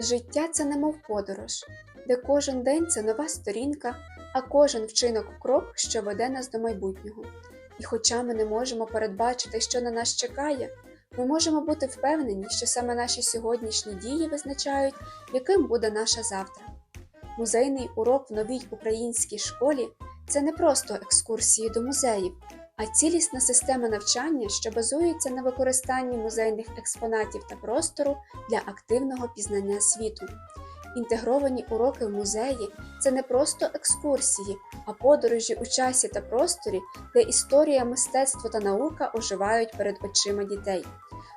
Життя це немов подорож, де кожен день це нова сторінка, а кожен вчинок крок, що веде нас до майбутнього. І хоча ми не можемо передбачити, що на нас чекає, ми можемо бути впевнені, що саме наші сьогоднішні дії визначають, яким буде наше завтра. Музейний урок в новій українській школі це не просто екскурсії до музеїв, а цілісна система навчання, що базується на використанні музейних експонатів та простору для активного пізнання світу. Інтегровані уроки в музеї це не просто екскурсії, а подорожі у часі та просторі, де історія, мистецтво та наука оживають перед очима дітей.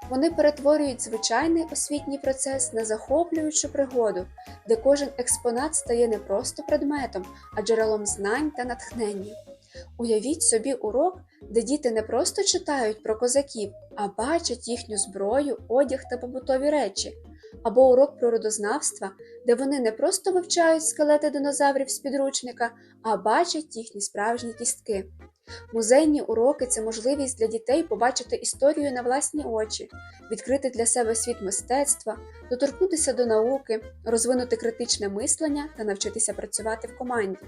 Вони перетворюють звичайний освітній процес на захоплюючу пригоду, де кожен експонат стає не просто предметом, а джерелом знань та натхнення. Уявіть собі урок, де діти не просто читають про козаків, а бачать їхню зброю, одяг та побутові речі, або урок природознавства, де вони не просто вивчають скелети динозаврів з підручника, а бачать їхні справжні кістки. Музейні уроки це можливість для дітей побачити історію на власні очі, відкрити для себе світ мистецтва, доторкнутися до науки, розвинути критичне мислення та навчитися працювати в команді.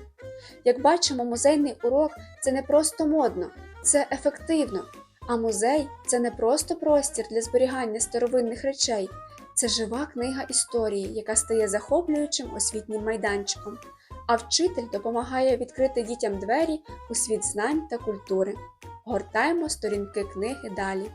Як бачимо, музейний урок це не просто модно, це ефективно. А музей це не просто простір для зберігання старовинних речей, це жива книга історії, яка стає захоплюючим освітнім майданчиком. А вчитель допомагає відкрити дітям двері у світ знань та культури. Гортаємо сторінки книги далі.